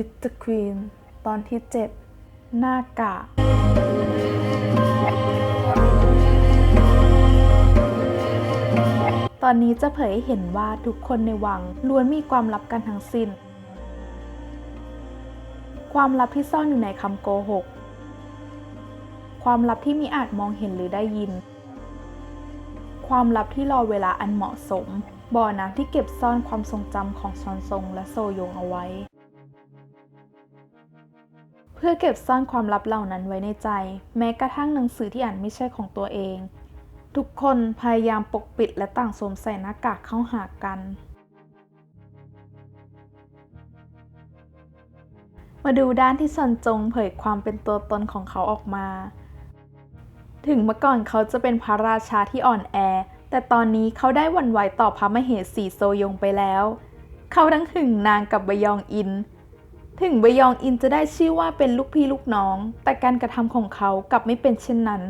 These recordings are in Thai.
with the Queen ตอนที่ 7 หน้ากากตอนนี้จะเผยให้เห็นว่าทุกคนในวังล้วนมีความลับกันทั้งสิ้น ความลับที่ซ่อนอยู่ในคำโกหก ความลับที่มีอาจมองเห็นหรือได้ยิน ความลับที่รอเวลาอันเหมาะสม บ่อน้ำที่เก็บซ่อนความทรงจำของซอนซงและโซยงเอาไว้ พื่อเก็บซ่อนความลับเหล่านั้นไว้ในใจ แม้กระทั่งหนังสือที่อ่านไม่ใช่ของตัวเอง ทุกคนพยายามปกปิดและต่างสวมใส่หน้ากากเข้าหากัน มาดูด้านที่ซอนจงเผยความเป็นตัวตนของเขาออกมา ถึงเมื่อก่อนเขาจะเป็นพระราชาที่อ่อนแอ แต่ตอนนี้เขาได้วันไหวต่อพระมเหสีโซยงไปแล้ว เขาทั้งหึงนางกับบยองอิน ถึงบยองอินจะได้ชื่อว่าเป็นลูกพี่ลูกน้อง แต่การกระทำของเขากลับไม่เป็นเช่นนั้น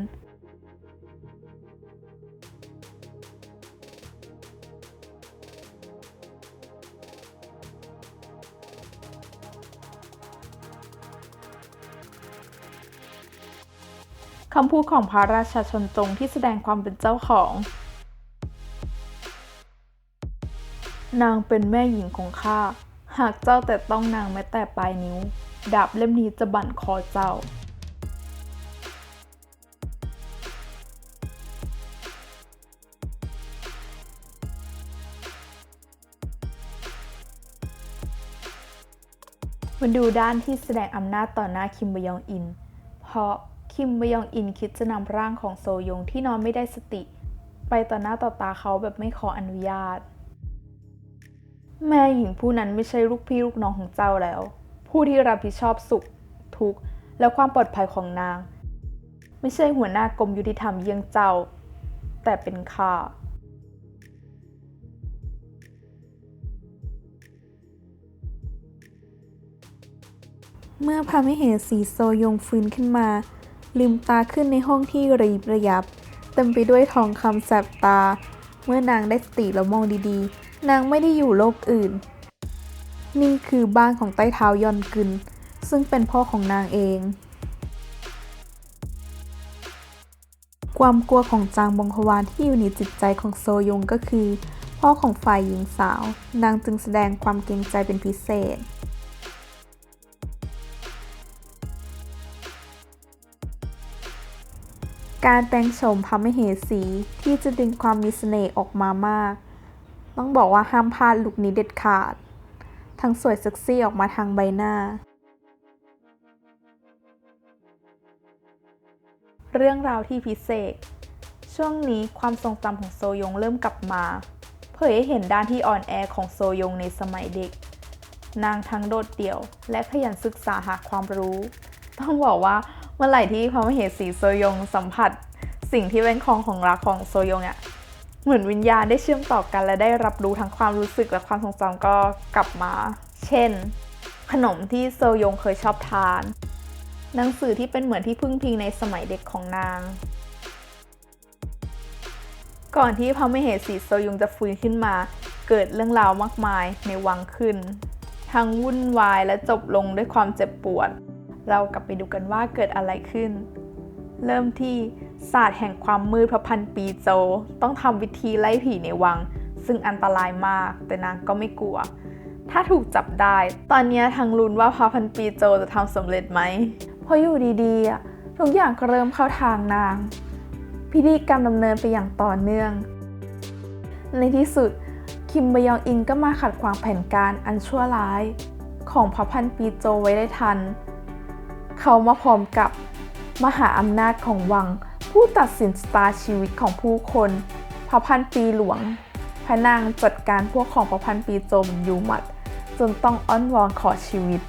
คำพูดของพระราชาชนจงที่แสดงความเป็นเจ้าของ นางเป็นแม่หญิงของข้า หากเจ้าแต่ต้องนางแม้แต่ปลายนิ้ว ดาบเล่มนี้จะบั่นคอเจ้ามาดูด้านที่แสดงอำนาจต่อหน้าคิมบยองอิน เพราะคิมบยองอินคิดจะนำร่างของโซยงที่นอนไม่ได้สติ ไปต่อหน้าต่อตาเขาแบบไม่ขออนุญาต แม่หญิงผู้นั้นไม่ใช่ลูกพี่ลูกน้องของเจ้าแล้ว ผู้ที่รับผิดชอบสุข ทุกข์ และความปลอดภัยของนาง ไม่ใช่หัวหน้ากรมยุติธรรมเยี่ยงเจ้า แต่เป็นข้าเมื่อพระมเหสีโซยงฟื้นขึ้นมา ลืมตาขึ้นในห้องที่ระยิบระยับ เต็มไปด้วยทองคำแสบตา เมื่อนางได้สติแล้วมองดี นางไม่ได้อยู่โลกอื่น นี่คือบ้านของใต้เท้ายอนกึน ซึ่งเป็นพ่อของนางเอง ความกลัวของจางบงฮวานที่อยู่ในจิตใจของโซยงก็คือ พ่อของฝ่ายหญิงสาว นางจึงแสดงความเกรงใจเป็นพิเศษการแต่งโฉมพระมเหสีที่จะดึงความมีเสน่ห์ออกมามาก ต้องบอกว่าห้ามพลาดลุคนี้เด็ดขาด ทั้งสวยเซ็กซี่ออกมาทางใบหน้า เรื่องราวที่พิเศษ ช่วงนี้ความทรงจำของโซยงเริ่มกลับมา เผยให้เห็นด้านที่อ่อนแอของโซยงในสมัยเด็ก นางทั้งโดดเดี่ยว และขยันศึกษาหาความรู้ ต้องบอกว่าเมื่อไหร่ที่พระมเหสีโซยงสัมผัส สิ่งที่เป็นของของรักของโซยงอะ่ะ เหมือนวิญญาณได้เชื่อมต่อกันและได้รับรู้ทั้งความรู้สึกและความทรงจำก็กลับมา เช่น ขนมที่โซยงเคยชอบทาน หนังสือที่เป็นเหมือนที่พึ่งพิงในสมัยเด็กของนาง ก่อนที่พระมเหสีโซยงจะฟื้นขึ้นมา เกิดเรื่องราวมากมายในวังขึ้น ทั้งวุ่นวายและจบลงด้วยความเจ็บปวด เรากลับไปดูกันว่าเกิดอะไรขึ้น เริ่มที่ ศาสตร์แห่งความมืดพระพันปีโจ ต้องทำวิธีไล่ผีในวัง ซึ่งอันตรายมากแต่นางก็ไม่กลัว ถ้าถูกจับได้ ตอนนี้ทางลุ้นว่าพระพันปีโจจะทำสำเร็จไหมเพราะอยู่ดีๆ ทุกอย่างก็เริ่มเข้าทางนาง พิธีกรรมดำเนินไปอย่างต่อเนื่อง ในที่สุดคิมบยองอินก็มาขัดขวางแผนการอันชั่วร้าย ของพระพันปีโจไว้ได้ทัน เขามาพร้อมกับมหาอำนาจของวัง ผู้ตัดสินชะตาชีวิตของผู้คนพระพันปีหลวง พระนางจัดการพวกของพระพันปีจมอยู่หมัด จนต้องอ้อนวอนขอชีวิต